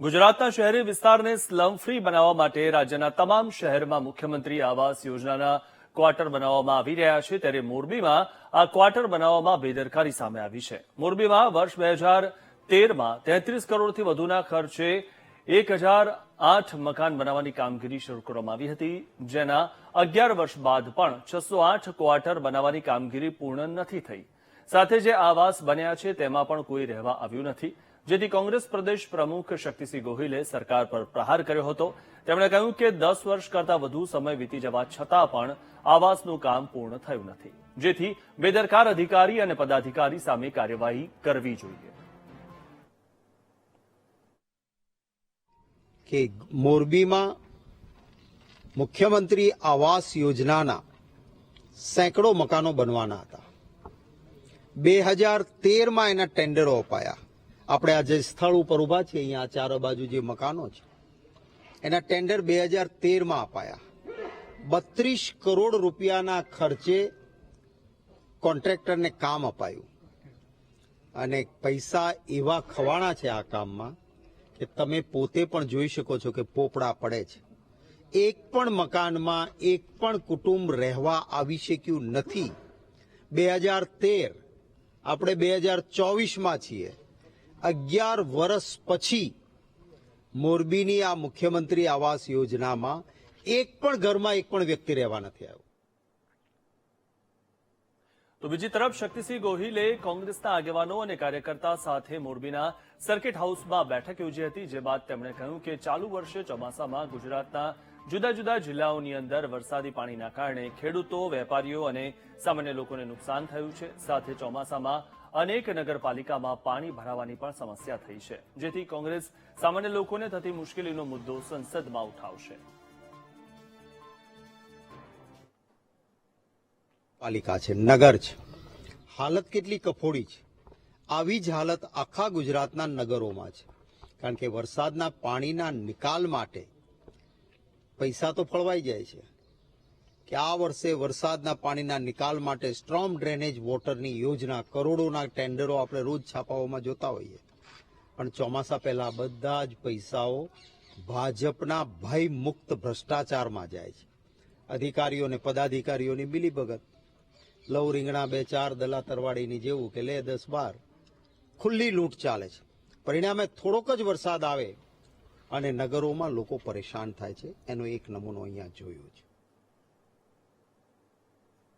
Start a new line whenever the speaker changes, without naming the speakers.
ગુજરાતના શહેરી વિસ્તારને સ્લમ ફ્રી બનાવવા માટે રાજ્યના તમામ શહેરમાં મુખ્યમંત્રી આવાસ યોજનાના ક્વાર્ટર બનાવવામાં આવી રહ્યા છે. ત્યારે મોરબીમાં આ ક્વાર્ટર બનાવવામાં બેદરકારી સામે આવી છે. મોરબીમાં વર્ષ બે હજાર તેરમાં તેત્રીસ કરોડથી વધુના ખર્ચે એક હજાર આઠ મકાન બનાવવાની કામગીરી શરૂ કરવામાં આવી હતી. જેના અગિયાર વર્ષ બાદ પણ છસો આઠ ક્વાર્ટર બનાવવાની કામગીરી પૂર્ણ નથી થઈ. સાથે જે આવાસ બન્યા છે, તેમાં પણ કોઈ રહેવા આવ્યું નથી. જેથી કોંગ્રેસ પ્રદેશ પ્રમુખ શક્તિસિંહ ગોહિલે સરકાર પર પ્રહાર કર્યો હતો. તેમણે કહ્યું કે દસ વર્ષ કરતા વધુ સમય વીતી જવા છતાં પણ આવાસનું કામ પૂર્ણ થયું નથી. જેથી બેદરકાર અધિકારી અને પદાધિકારી સામે કાર્યવાહી કરવી જોઈએ.
કે મોરબીમાં મુખ્યમંત્રી આવાસ યોજનાના સેંકડો મકાનો બનવાના હતા. બે હજાર તેરમાં એના ટેન્ડરો અપાયા. આપણે આ જે સ્થળ ઉપર ઊભા છીએ, અહીંયા ચારો બાજુ જે મકાનો છે, એના ટેન્ડર બે હજાર તેરમાં અપાયા. બત્રીસ કરોડ રૂપિયાના ખર્ચે કોન્ટ્રાક્ટરને કામ અપાયું. અને પૈસા એવા ખવાણા છે આ કામમાં કે તમે પોતે પણ જોઈ શકો છો કે પોપડા પડે છે. એક પણ મકાનમાં એક પણ કુટુંબ રહેવા આવી શક્યું નથી. બે હજાર તેર, આપણે બે હજાર ચોવીસમાં છીએ. અગિયાર વર્ષ પછી મોરબીની આ મુખ્યમંત્રી આવાસ યોજનામાં એક પણ ઘરમાં એક પણ વ્યક્તિ રહેવા નથી આવ્યો.
તો બીજી તરફ શક્તિસિંહ ગોહિલે કોંગ્રેસના આગેવાનો અને કાર્યકર્તા સાથે મોરબીના સર્કિટ હાઉસમાં બેઠક યોજી હતી, જે બાદ તેમણે કહ્યું કે ચાલુ વર્ષે ચોમાસામાં ગુજરાતના જુદા જુદા જિલ્લાઓની અંદર વરસાદી પાણીના કારણે ખેડૂતો, વેપારીઓ અને સામાન્ય લોકોને નુકસાન થયું છે. સાથે ચોમાસામાં અનેક નગરપાલિકામાં પાણી ભરાવાની પણ સમસ્યા થઈ છે, જેથી કોંગ્રેસ સામાન્ય લોકોને થતી મુશ્કેલીનો મુદ્દો સંસદમાં ઉઠાવશે.
પાલિકા છે, નગર છે. હાલત કેટલી કફોડી છે. આવી જ હાલત આખા ગુજરાતના નગરોમાં છે. કારણ કે વરસાદના પાણીના નિકાલ માટે પૈસા તો ફળવાઈ જાય છે. કે આ વર્ષે વરસાદના પાણીના નિકાલ માટે સ્ટ્રોમ ડ્રેનેજ વોટરની યોજના કરોડોના ટેન્ડરો આપણે રોજ છાપાઓમાં જોતા હોઈએ. પણ ચોમાસા પહેલા બધા જ પૈસાઓ ભાજપના ભય મુક્ત ભ્રષ્ટાચારમાં જાય છે. અધિકારીઓ અને પદાધિકારીઓની મિલીભગત લવ રીંગણા બે ચાર, દલા તરવાડીની જેવું કે લે દસ બાર. ખુલ્લી લૂંટ ચાલે છે. પરિણામે થોડોક જ વરસાદ આવે અને નગરોમાં લોકો પરેશાન થાય છે. એનો એક નમૂનો અહીંયા જોયો છે.